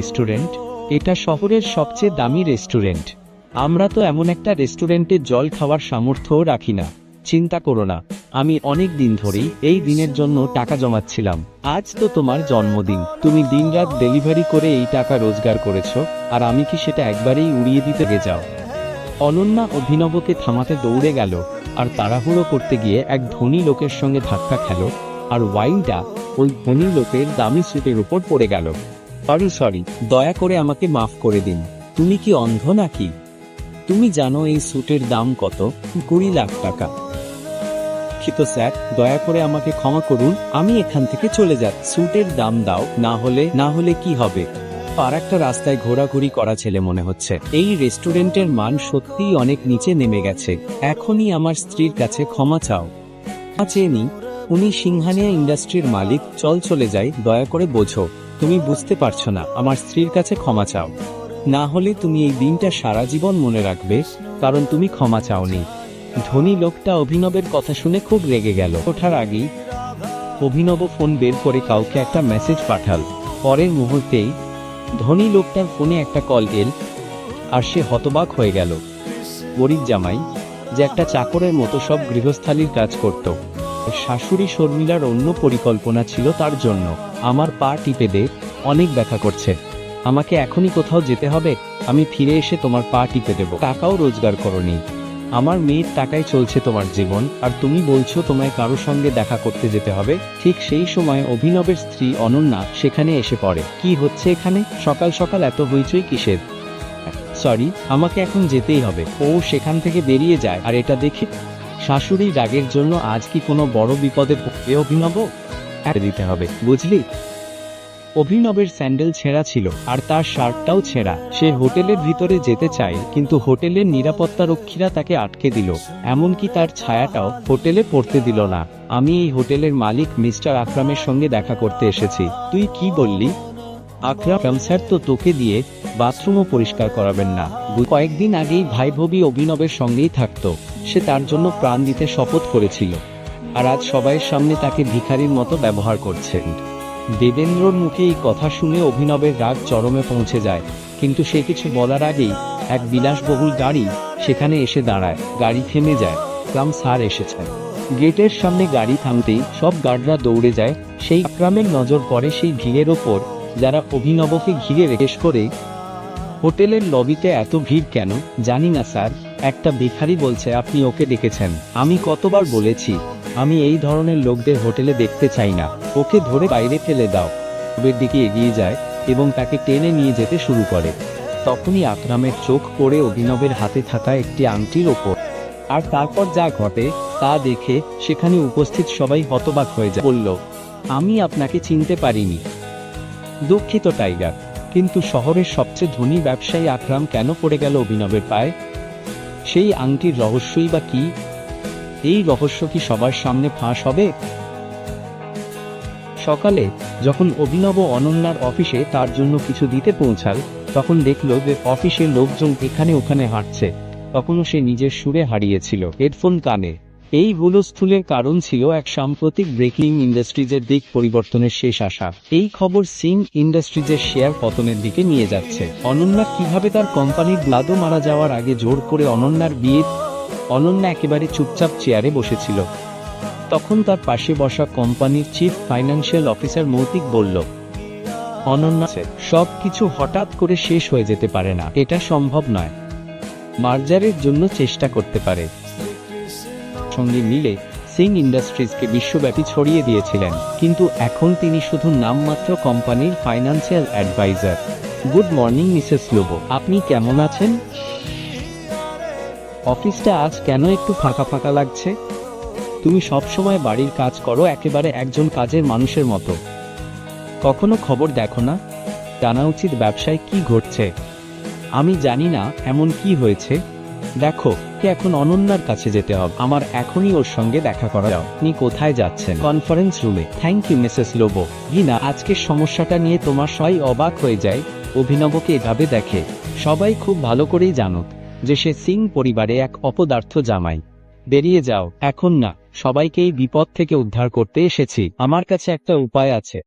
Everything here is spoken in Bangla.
রেস্টুরেন্ট? এটা শহরের সবচেয়ে দামি রেস্টুরেন্ট। আমরা তো এমন একটা রেস্টুরেন্টে জল খাওয়ার সামর্থ্যও রাখি না। চিন্তা করো না। আমি অনেক দিন ধরেই এই দিনের জন্য টাকা জমাচ্ছিলাম। আজ তো তোমার জন্মদিন। তুমি দিনরাত ডেলিভারি করে এই টাকা রোজগার করেছ, আর আমি কি সেটা একবারেই উড়িয়ে দিতে গে যাও? অনন্যা অভিনবকে থামাতে দৌড়ে গেল, আর তাড়াহুড়ো করতে গিয়ে এক ধনী লোকের সঙ্গে ধাক্কা খেল, আর ওয়াইনটা ওই ধনী লোকের দামি স্যুটের উপর পড়ে গেল। সরি সরি, দয়া করে আমাকে মাফ করে দিন। তুমি কি অন্ধ নাকি? তুমি জানো এই স্যুটের দাম কত? কুড়ি লাখ টাকা। দুঃখিত স্যার, দয়া করে আমাকে ক্ষমা করুন, আমি এখান থেকে চলে যাব স্যুটের দাম দাও, না হলে না হলে কি হবে? আর একটা রাস্তায় ঘোরাঘুরি করা ছেলে মনে হচ্ছে। এই রেস্টুরেন্টের মান সত্যিই অনেক নিচে নেমে গেছে। এখনই আমার স্ত্রীর কাছে ক্ষমা চাও। চেয়ে উনি সিংহানিয়া ইন্ডাস্ট্রির মালিক, চল চলে যাই, দয়া করে বোঝো। তুমি বুঝতে পারছ না, আমার স্ত্রীর কাছে ক্ষমা চাও। না হলে তুমি এই দিনটা সারা জীবন মনে রাখবে, কারণ তুমি ক্ষমা চাওনি। ধনী লোকটা অভিনবের কথা শুনে খুব রেগে গেল। ওঠার আগেই অভিনব ফোন বের করে কাউকে একটা মেসেজ পাঠাল। পরের মুহূর্তেই ধনী লোকটার ফোনে একটা কল এল, আর সে হতবাক হয়ে গেল। গরিব জামাই, যে একটা চাকরের মতো সব গৃহস্থালির কাজ করত। শাশুড়ি শর্মিলার অন্য পরিকল্পনা ছিল তার জন্য। আমার পা টিপে দে, অনেক ব্যথা করছে। আমাকে এখনই কোথাও যেতে হবে, আমি ফিরে এসে তোমার পা টিপে দেব। টাকাও রোজগার করনি। আমার মেয়ের টাকায় চলছে তোমার জীবন, আর তুমি বলছো তোমায় কারও সঙ্গে দেখা করতে যেতে হবে। ঠিক সেই সময় অভিনবের স্ত্রী অনন্যা সেখানে এসে পড়ে। কি হচ্ছে এখানে? সকাল সকাল এত হইচই কিসের? সরি, আমাকে এখন যেতেই হবে। ও সেখান থেকে বেরিয়ে যায়, আর এটা দেখে শাশুড়ির রাগের জন্য আজ কি কোনো বড় বিপদে পড়বে অভিনব? দিতে হবে, বুঝলি? অভিনবের স্যান্ডেল ছেঁড়া ছিল, আর তার শার্টটাও ছেঁড়া। সে হোটেলের ভিতরে যেতে চায়, কিন্তু হোটেলের নিরাপত্তারক্ষীরা তাকে আটকে দিল। এমনকি তার ছায়াটাও হোটেলে পড়তে দিল না। আমি এই হোটেলের মালিক মিস্টার আকরামের সঙ্গে দেখা করতে এসেছি। তুই কি বললি? আকরাম, স্যার, তো তোকে দিয়ে বাথরুমও পরিষ্কার করাবেন না। কয়েকদিন আগেই ভাই ভবি অভিনবের সঙ্গেই থাকতো। সে তার জন্য প্রাণ দিতে শপথ করেছিল। আর আজ সবাইয়ের সামনে তাকে ভিখারির মতো ব্যবহার করছেন। দেবেন্দ্রর মুখে এই কথা শুনে অভিনবের রাগ চরমে পৌঁছে যায়। কিন্তু সে কিছু বলার আগেই এক বিলাসবহুল গাড়ি সেখানে এসে দাঁড়ায়। গাড়ি থেমে যায়। ক্রাম স্যার এসেছেন। গেটের সামনে গাড়ি থামতেই সব গার্ডরা দৌড়ে যায়। সেই আকরামের নজর পড়ে সেই ভিড়ের ওপর। যারা অভিনবকে ঘিরে রেখেস করে হোটেলের লবিতে এত ভিড় কেন? জানি না, স্যার। একটা ভিখারি বলছে, আপনি ওকে ডেকেছেন। আমি কতবার বলেছি, আমি এই ধরনের লোকদের হোটেলে দেখতে চাই না। ওকে ধরে বাইরে ফেলে দাও। ওর দিকে এগিয়ে যায় এবং তাকে টেনে নিয়ে যেতে শুরু করে। তখনই আকরামের চোখ পড়ে অভিনবের হাতে থাকা একটি আংটির ওপর। আর তারপর যা ঘটে, তা দেখে সেখানে উপস্থিত সবাই হতবাক হয়ে যায়। বলল, আমি আপনাকে চিনতে পারিনি। দুঃখিত, টাইগার। কিন্তু শহরের সবচেয়ে ধনী ব্যবসায়ী আকরাম কেন পড়ে গেল অভিনবের পায়ে? সেই আংটির রহস্যই বা কি? এই রহস্য কি সবার সামনে ফাঁস হবে? সকালে যখন অভিনব অনন্যার অফিসে তার জন্য কিছু দিতে পৌঁছাল, তখন দেখল যে অফিসের লোকজন এখানে ওখানে হাঁটছে। তখনও সে নিজের সুরে হারিয়েছিল, হেডফোন কানে। এই হুলস্থুলের কারণ ছিল এক সাম্প্রতিক ব্রেকিং ইন্ডাস্ট্রিজের দিক পরিবর্তনের শেষ আশা। এই খবর সিং ইন্ডাস্ট্রিজের শেয়ার পতনের দিকে নিয়ে যাচ্ছে। অনন্যা কীভাবে তার কোম্পানির ব্লাদো মারা যাওয়ার আগে জোর করে অনন্যার বিয়ে অনন্যা একেবারে চুপচাপ চেয়ারে বসেছিল। তখন তার পাশে বসা কোম্পানির চিফ ফাইন্যান্সিয়াল অফিসার মৌতিক বলল, অনন্যা সব কিছু হঠাৎ করে শেষ হয়ে যেতে পারে না। এটা সম্ভব নয়। মার্জারের জন্য চেষ্টা করতে পারে। সঙ্গে মিলে সিং ইন্ডাস্ট্রিজকে বিশ্বব্যাপী ছড়িয়ে দিয়েছিলেন। কিন্তু এখন তিনি শুধু নামমাত্র কোম্পানির financial adviser. Good morning, Mrs Lobo. আপনি কেমন আছেন? অফিসটা আজ কেন একটু ফাঁকা ফাঁকা লাগছে? তুমি সবসময় বাড়ির কাজ করো, একেবারে একজন কাজের মানুষের মতো। কখনো খবর দেখো না? জানা উচিত ব্যবসায় কি ঘটছে। আমি জানি না, এমন কি হয়েছে। দেখো কি এখন অনন্যার কাছে যেতে হবে। আমার এখনই ওর সঙ্গে দেখা করা যাও। আপনি কোথায় যাচ্ছেন? কনফারেন্স রুমে thank you Mrs Lobo Gina আজকের সমস্যাটা নিয়ে তোমার সবাই অবাক হয়ে যায়। অভিনবকে এভাবে দেখে। সবাই খুব ভালো করেই জানো যে সে সিং পরিবারে এক অপদার্থ জামাই। বেরিয়ে যাও। এখন না, সবাইকে এই বিপদ থেকে উদ্ধার করতে এসেছি। আমার কাছে একটা উপায় আছে।